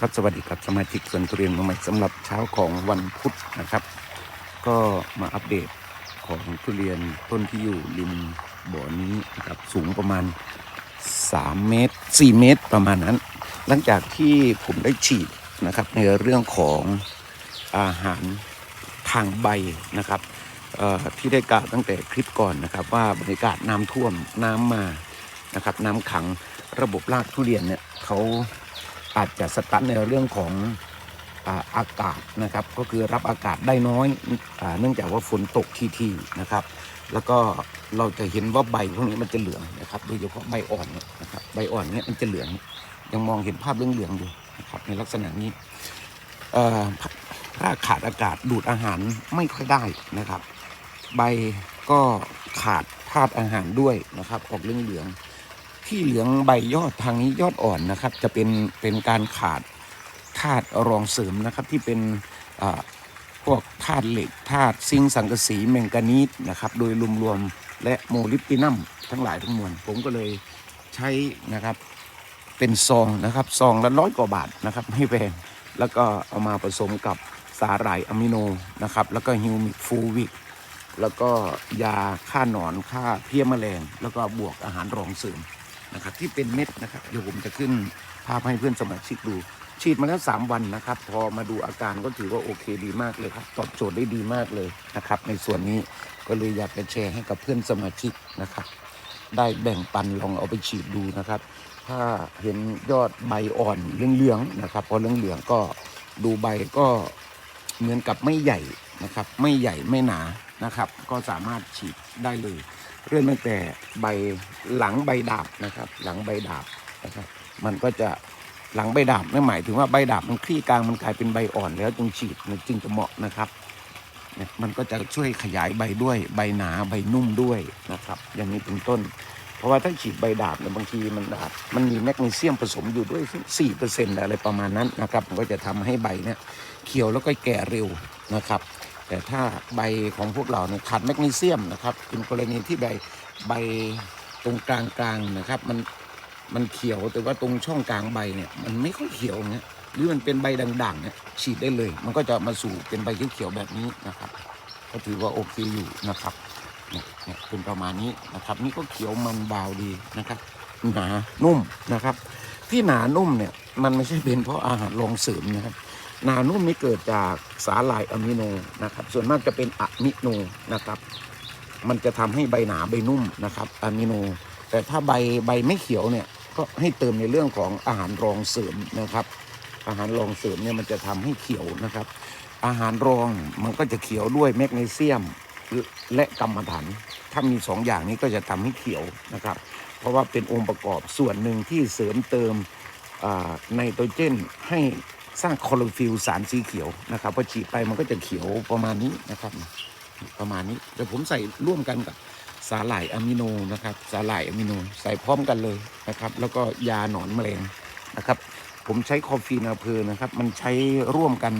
ครับสวัสดีครับสมาชิกสวนทุเรียนมาใหม่สำหรับเช้าของวันพุธนะครับ ก็มาอัปเดตของทุเรียนต้นที่อยู่ริมบ่อนี้นะครับสูงประมาณ 3 เมตร 4 เมตรประมาณนั้น หลังจากที่ผมได้ฉีดนะครับในเรื่องของอาหารทางใบนะครับที่ได้กล่าวตั้งแต่คลิปก่อนนะครับ ว่าบรรยากาศน้ำท่วมน้ำมานะครับน้ำขังระบบรากทุเรียนเนี่ยเขา อาจจะสตันในเรื่องของอากาศนะครับ ก็คือรับอากาศได้น้อยอเนื่องจากว่าฝนตกทีๆนะครับ แล้วก็เราจะเห็นว่าใบพวกนี้มันจะเหลืองนะครับโดยเฉพาะใบอ่อนเนี่ยนะครับใบอ่อนเนี่ยมันจะเหลืองยังมองเห็นภาพเหลืองๆอยู่นะครับในลักษณะนี้ถ้าขาดอากาศดูดอาหารไม่ค่อยได้นะครับ ใบก็ขาดธาตุอาหารด้วยนะครับออกเหลือง ที่เหลืองใบยอดทางนี้ยอดอ่อนนะครับ จะเป็นเป็นการขาดธาตุรองเสริมนะครับที่เป็นพวกธาตุเหล็กธาตุซิงสังกะสีแมงกานีสนะครับ โดยรวมๆและโมลิบตินัมทั้งหลายทั้งมวลผมก็เลยใช้นะครับเป็นซองนะครับซองละร้อยกว่าบาทนะครับไม่แพงแล้วก็เอามาผสมกับสาหร่ายอะมิโนนะครับ แล้วก็ฮิวมิกฟูวิกแล้วก็ยาฆ่าหนอนฆ่าเพี้ยแมลง แล้วก็บวกอาหารรองเสริม นะครับที่เป็นเม็ดนะครับเดี๋ยวผมจะขึ้นภาพให้เพื่อนสมาชิกดู ฉีดมาแล้ว 3 วันนะครับ พอมาดูอาการก็ถือว่าโอเคดีมากเลยครับตอบโจทย์ได้ดีมากเลยนะครับ ในส่วนนี้ก็เลยอยากจะแชร์ให้กับเพื่อนสมาชิกนะครับ ได้แบ่งปันลองเอาไปฉีดดูนะครับ ถ้าเห็นยอดใบอ่อนเหลืองๆนะครับพอเหลืองๆก็ดูใบก็เหมือนกับไม่ใหญ่นะครับ ไม่ใหญ่ไม่หนานะครับ ก็สามารถฉีดได้เลย เริ่มตั้งแต่ใบหลังใบดาบนะครับ หลังใบดาบนะครับ มันก็จะหลังใบดาบนั่นหมายถึงว่าใบดาบมันคลี่กลางมันกลายเป็นใบอ่อนแล้วจึงฉีดมันจึงจะเหมาะนะครับเนี่ยมันก็จะช่วยขยายใบด้วยใบหนาใบนุ่มด้วยนะครับ อย่างนี้เป็นต้น เพราะว่าถ้าฉีดใบดาบเนี่ยบางทีมันดาบมันมีแมกนีเซียมผสมอยู่ด้วยสี่เปอร์เซ็นต์อะไรประมาณนั้นนะครับ มันก็จะทำให้ใบเนี่ยเขียวแล้วก็แก่เร็วนะครับ แต่ถ้าใบของพวกเราเนี่ยขาดแมกนีเซียมนะครับเป็นกรณีที่ใบใบตรงกลางกลางนะครับ มันมันเขียวแต่ว่าตรงช่องกลางใบเนี่ยมันไม่ค่อยเขียวเนี่ยหรือมันเป็นใบด่างๆเนี่ยฉีดได้เลย มันก็จะมาสู่เป็นใบเขียวๆแบบนี้นะครับ ก็ถือว่าโอเคอยู่นะครับเนี่ยเนี่ยเป็นประมาณนี้นะครับ นี่ก็เขียวมันเบาดีนะครับ หนานุ่มนะครับ ที่หนานุ่มเนี่ยมันไม่ใช่เป็นเพราะอาหารรองเสริมนะครับ นานุ่มนี่เกิดจากสาหร่ายอะมิโนนะครับ ส่วนมากจะเป็นอะมิโนนะครับ มันจะทำให้ใบหนาใบนุ่มนะครับอะมิโน แต่ถ้าใบใบไม่เขียวเนี่ยก็ให้เติมในเรื่องของอาหารรองเสริมนะครับ อาหารรองเสริมเนี่ยมันจะทำให้เขียวนะครับ อาหารรองมันก็จะเขียวด้วยแมกนีเซียมและกรรมฐานถ้ามีสองอย่างนี้ก็จะทำให้เขียวนะครับ เพราะว่าเป็นองค์ประกอบส่วนหนึ่งที่เสริมเติมไนโตรเจนให้ สร้างคลอโรฟิลสารสีเขียวนะครับพอฉีดไปมันก็จะเขียวประมาณนี้นะครับ ประมาณนี้เดี๋ยวผมใส่ร่วมกันกับสาหร่ายอะมิโนนะครับสาหร่ายอะมิโนใส่พร้อมกันเลยนะครับ แล้วก็ยาหนอนแมลงนะครับ ผมใช้คอฟฟีนาเพอร์นะครับ มันใช้ร่วมกัน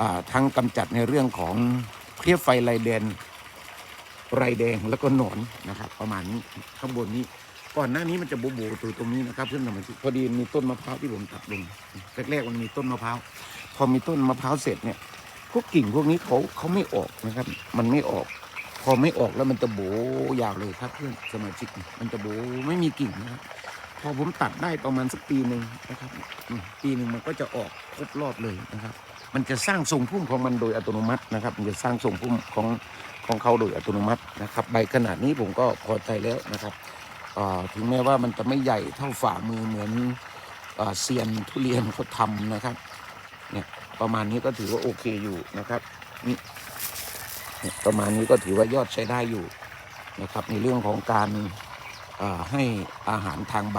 อ่าทั้งกำจัดในเรื่องของเพลี้ยไฟลายแดนไรแดงแล้วก็หนอนนะครับ ประมาณนี้ข้างบนนี้ ก่อนหน้านี้มันจะโบโบตัวตรงนี้นะครับเพื่อนสมาชิกพอดีมีต้นมะพร้าวที่ผมตัดลงแรกๆมันมีต้นมะพร้าวพอมีต้นมะพร้าวเสร็จเนี่ยพวกกิ่งพวกนี้เขาเขาไม่ออกนะครับ มันไม่ออก พอไม่ออกแล้วมันจะโบยาวเลยครับเพื่อนสมาชิกมันจะโบไม่มีกิ่งนะครับพอผมตัดได้ประมาณสักปีหนึ่งนะครับปีหนึ่งมันก็จะออกครบรอบเลยนะครับ มันจะสร้างทรงพุ่มของมันโดยอัตโนมัตินะครับ มันจะสร้างทรงพุ่มของของเขาโดยอัตโนมัตินะครับ ใบขนาดนี้ผมก็พอใจแล้วนะครับ ถึงแม้ว่ามันจะไม่ใหญ่เท่าฝ่ามือเหมือนเซียนทุเรียนเขาทำนะครับเนี่ยประมาณนี้ก็ถือว่าโอเคอยู่นะครับนี่เนี่ยประมาณนี้ก็ถือว่ายอดใช้ได้อยู่นะครับ ในเรื่องของการให้อาหารทางใบ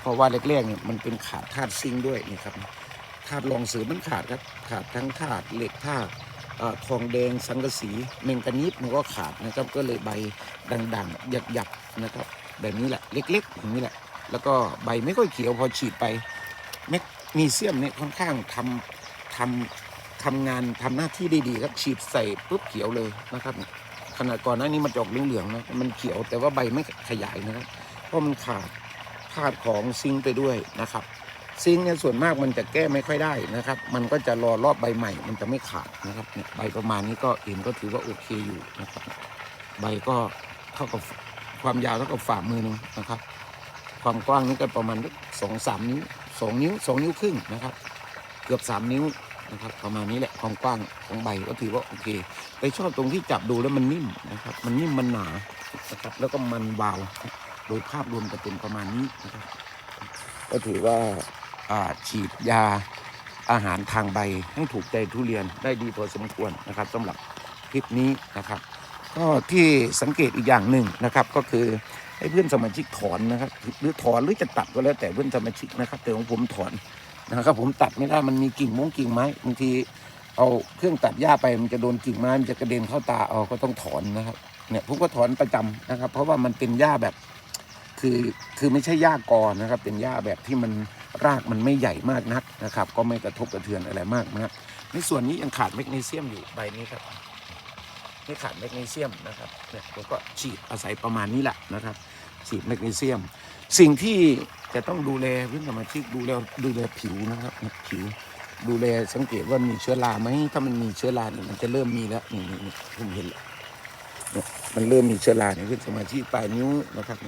เพราะว่าแรกๆเนี่ยมันเป็นขาดธาตุซิงด้วยนี่ครับธาตุรองเสริมมันขาดครับขาดทั้งธาตุเหล็กธาตุทองแดงสังกะสีเมงกานีสมันก็ขาดนะครับก็เลยใบด่างๆหยักๆนะครับ แบบนี้แหละ เล็กๆอย่างนี้แหละ แล้วก็ใบไม่ค่อยเขียวพอฉีดไปแมกนีเซียมเนี่ยค่อนข้างทำทำทำงานทำหน้าที่ได้ดีครับฉีดใส่ปุ๊บเขียวเลยนะครับขนาดก่อนหน้านี้มันจอกเหลืองๆนะมันเขียวแต่ว่าใบไม่ขยายนะครับเพราะมันขาดธาตุของซิงไปด้วยนะครับ ซิงเนี่ยส่วนมากมันจะแก้ไม่ค่อยได้นะครับ มันก็จะรอรอบใบใหม่ มันจะไม่ขาดนะครับใบประมาณนี้ก็เห็นก็ถือว่าโอเคอยู่นะครับ ใบก็เท่ากับ ความยาวเท่ากับฝ่ามือหนึงนะครับ ความกว้างนี่ก็ประมาณสองสามนิ้วสองนิ้วสองนิ้วครึ่งนะครับ เกือบสามนิ้วนะครับ ประมาณนี้แหละความกว้างของใบก็ถือว่าโอเคไปชอบตรงที่จับดูแล้วมันนิ่มนะครับ มันนิ่มมันหนานะครับ แล้วก็มันเบาโดยภาพรวมจะเป็นประมาณนี้นะครับ ก็ถือว่าอ่าฉีดยาอาหารทางใบให้ถูกใจทุเรียนได้ดีพอสมควรนะครับสำหรับคลิปนี้นะครับ ก็ที่สังเกตอีกอย่างหนึ่งนะครับก็คือให้เพื่อนสมาชิกถอนนะครับ หรือถอนหรือจะตัดก็แล้วแต่เพื่อนสมาชิกนะครับ แต่ของผมถอนนะครับ ผมตัดไม่ได้มันมีกิ่งมงกิ่งไม้บางทีเอาเครื่องตัดหญ้าไปมันจะโดนกิ่งไม้มันจะกระเด็นเข้าตาเอาก็ต้องถอนนะครับเนี่ยผมก็ถอนประจำนะครับ เพราะว่ามันเป็นหญ้าแบบ คือคือไม่ใช่หญ้ากอนะครับ เป็นหญ้าแบบที่มันรากมันไม่ใหญ่มากนักนะครับ ก็ไม่กระทบกระเทือนอะไรมากนะครับในส่วนนี้ยังขาดแมกนีเซียมอยู่ใบนี้ครับ นี่ขาดแมกนีเซียมนะครับเนี่ยผมก็ฉีดอาศัยประมาณนี้แหละนะครับ ฉีดแมกนีเซียม สิ่งที่จะต้องดูแลเพื่อนสมาชิกดูแลดูแลผิวนะครับผิวดูแลสังเกตว่ามีเชื้อราไหมถ้ามันมีเชื้อราเนี่ยมันจะเริ่มมีแล้วนี่นี่นี่ผมเห็นแล้วเนี่ยมันเริ่มมีเชื้อราเนี่ยเพื่อนสมาชิกปลายนิ้วนะครับ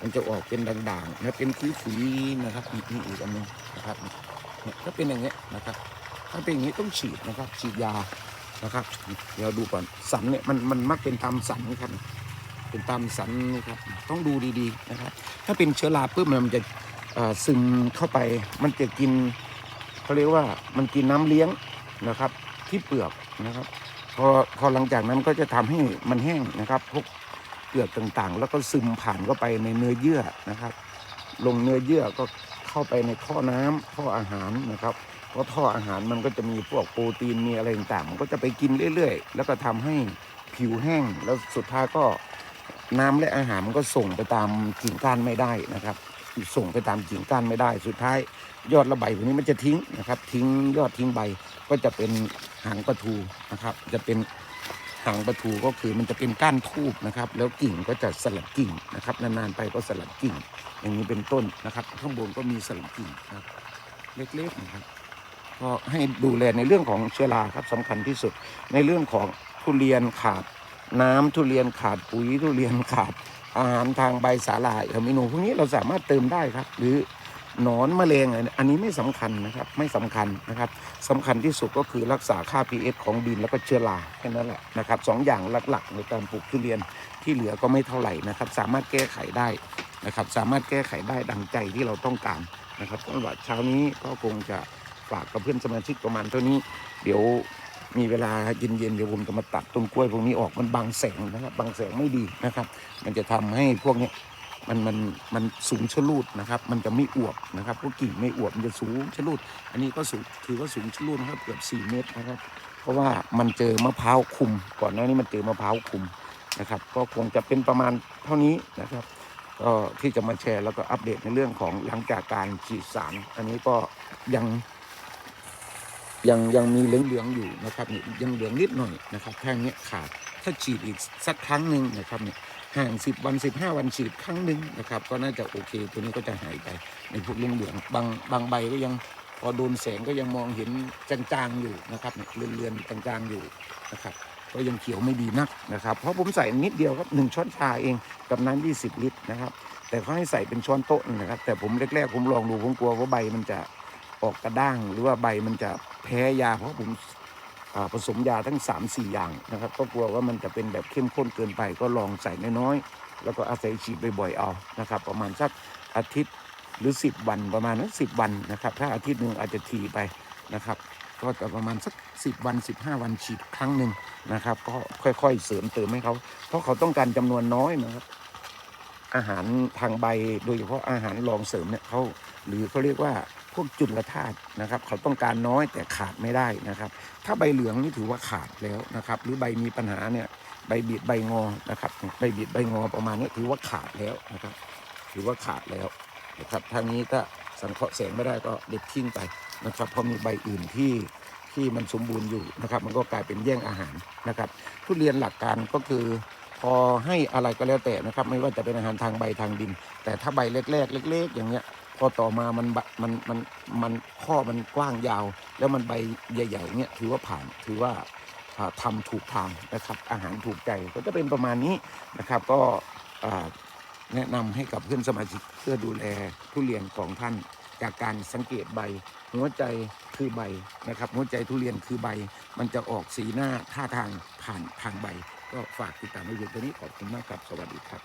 มันจะออกเป็นด่างๆนะเป็นขุยๆนะครับอีกนี่อีกอันนึงนะครับเนี่ยถ้าเป็นอย่างเงี้ยนะครับถ้าเป็นอย่างนี้ต้องฉีดนะครับ ฉีดยา นะครับ เดี๋ยวดูก่อนสันเนี่ยมันมันมักเป็นตามสันนะครับ เป็นตามสันนี่ครับ ต้องดูดีๆนะครับ ถ้าเป็นเชื้อราปุ๊บมันจะซึมเข้าไป มันจะกินเขาเรียกว่ามันกินน้ำเลี้ยงนะครับ ที่เปลือกนะครับ พอพอหลังจากนั้นก็จะทำให้มันแห้งนะครับพวกเปลือกต่างๆ แล้วก็ซึมผ่านเข้าไปในเนื้อเยื่อนะครับ ลงเนื้อเยื่อก็เข้าไปในท่อน้ำท่ออาหารนะครับ เพราะท่ออาหารมันก็จะมีพวกโปรตีนมีอะไรต่างๆมันก็จะไปกินเรื่อยๆ แล้วก็ทำให้ผิวแห้ง แล้วสุดท้ายก็น้ำและอาหารมันก็ส่งไปตามกิ่งก้านไม่ได้นะครับ ส่งไปตามกิ่งก้านไม่ได้ สุดท้ายยอดระใบพวกนี้มันจะทิ้งนะครับ ทิ้งยอดทิ้งใบก็จะเป็นหางประทูนะครับ จะเป็นหางประทูก็คือมันจะเป็นก้านทูบนะครับ แล้วกิ่งก็จะสลัดกิ่งนะครับ นานๆไปก็สลัดกิ่ง อย่างนี้เป็นต้นนะครับ ข้างบนก็มีสลัดกิ่งนะครับ เล็กๆนะครับ ก็ให้ดูแลในเรื่องของเชื้อราครับสำคัญที่สุด ในเรื่องของทุเรียนขาด น้ำทุเรียนขาดปุ๋ยทุเรียนขาด อาหารทางใบสาหร่ายอะมิโนพวกนี้เราสามารถเติมได้ครับ หรือหนอนมลงอะไรอันนี้ไม่สำคัญนะครับไม่สำคัญนะครับสำคัญที่สุดก็คือรักษาค่า pH ของดินแล้วก็เชื้อราแค่นั้นแหละนะครับสองอย่างหลักๆ ในการปลูกทุเรียนที่เหลือก็ไม่เท่าไหร่นะครับ สามารถแก้ไขได้นะครับ สามารถแก้ไขได้ดังใจที่เราต้องการนะครับสำหรับเช้านี้ก็คงจะ ฝากกับเพื่อนสมาชิกประมาณเท่านี้ เดี๋ยวมีเวลาเย็นๆเดี๋ยวผมจะมาตัดต้นกล้วยพวกนี้ออกมันบังแสงนะครับบังแสงไม่ดีนะครับ มันจะทำให้พวกนี้มันมันมันสูงชะลูดนะครับ มันจะไม่อวบนะครับพวกกิ่งไม่อวบมันจะสูงชะลูด อันนี้ก็สูงถือว่าสูงชะลูดนะครับเกือบ4 เมตรนะครับ เพราะว่ามันเจอมะพร้าวคุม ก่อนหน้านี้มันเจอมะพร้าวคุมนะครับ ก็คงจะเป็นประมาณเท่านี้นะครับก็ที่จะมาแชร์แล้วก็อัปเดตในเรื่องของหลังจากการฉีดสาร อันนี้ก็ยัง ยังยังมีเหลืองๆอยู่นะครับยังเหลืองนิดหน่อยนะครับแค่นี้ขาดถ้าฉีดอีกสักครั้งหนึ่งนะครับเนี่ยห่าง 10 วัน 15 วันฉีดครั้งหนึ่งนะครับ ก็น่าจะโอเค ตัวนี้ก็จะหายไปในพวกเหลืองๆบางบางใบก็ยังพอโดนแสงก็ยังมองเห็นจางๆอยู่นะครับเนี่ยเลือนๆจางๆอยู่นะครับก็ยังเขียวไม่ดีนักนะครับ เพราะผมใส่นิดเดียวครับหนึ่งช้อนชาเองกับน้ำ20 ลิตรนะครับ แต่เขาให้ใส่เป็นช้อนโต๊ะนะครับ แต่ผมแรกๆผมลองดูผมกลัวว่าใบมันจะออกกระด้างหรือว่าใบมันจะ แพ้ยาเพราะผมผสมยาทั้ง 3 4 อย่างนะครับ ก็กลัวว่ามันจะเป็นแบบเข้มข้นเกินไปก็ลองใส่น้อยๆแล้วก็อาศัยฉีดบ่อยๆเอานะครับ ประมาณสักอาทิตย์หรือ 10 วันประมาณนั้นสิวันนะครับ ถ้าอาทิตย์หนึ่งอาจจะทีไปนะครับ ก็จะประมาณสัก 10 วัน 15 วันฉีดครั้งหนึ่งนะครับ ก็ค่อยๆเสริมเติมให้เขาเพราะเขาต้องการจำนวนน้อยนะครับอาหารทางใบโดยเฉพาะอาหารรองเสริมเนี่ยเขาหรือเขาเรียกว่า พวกจุลธาตุนะครับ เขาต้องการน้อยแต่ขาดไม่ได้นะครับ ถ้าใบเหลืองนี่ถือว่าขาดแล้วนะครับ หรือใบมีปัญหาเนี่ยใบบิดใบงอนะครับ ใบบิดใบงอประมาณนี้ถือว่าขาดแล้วนะครับถือว่าขาดแล้วนะครับทางนี้ถ้าสังเคราะห์แสงไม่ได้ก็เด็ดทิ้งไปนะครับเพราะมีใบอื่นที่ที่มันสมบูรณ์อยู่นะครับ มันก็กลายเป็นแย่งอาหารนะครับ ทุเรียนหลักการก็คือพอให้อะไรก็แล้วแต่นะครับ ไม่ว่าจะเป็นอาหารทางใบทางดิน แต่ถ้าใบเล็กๆเล็ก ๆ อย่างเงี้ย ออต่อมามันมันมันมันข้อมันกว้างยาว แล้วมันใบใหญ่ๆเนี่ยถือว่าผ่านถือว่าอ่าทำถูกทางนะครับ อาหารถูกใจก็จะเป็นประมาณนี้นะครับ ก็แนะนำให้กับเพื่อนสมาชิกเพื่อดูแลทุเรียนของท่านจากการสังเกตใบ หัวใจคือใบนะครับ หัวใจทุเรียนคือใบ มันจะออกสีหน้าท่าทางผ่านทางใบ ก็ฝากติดตามในวิดีโอนี้ขอบคุณมากครับ สวัสดีครับ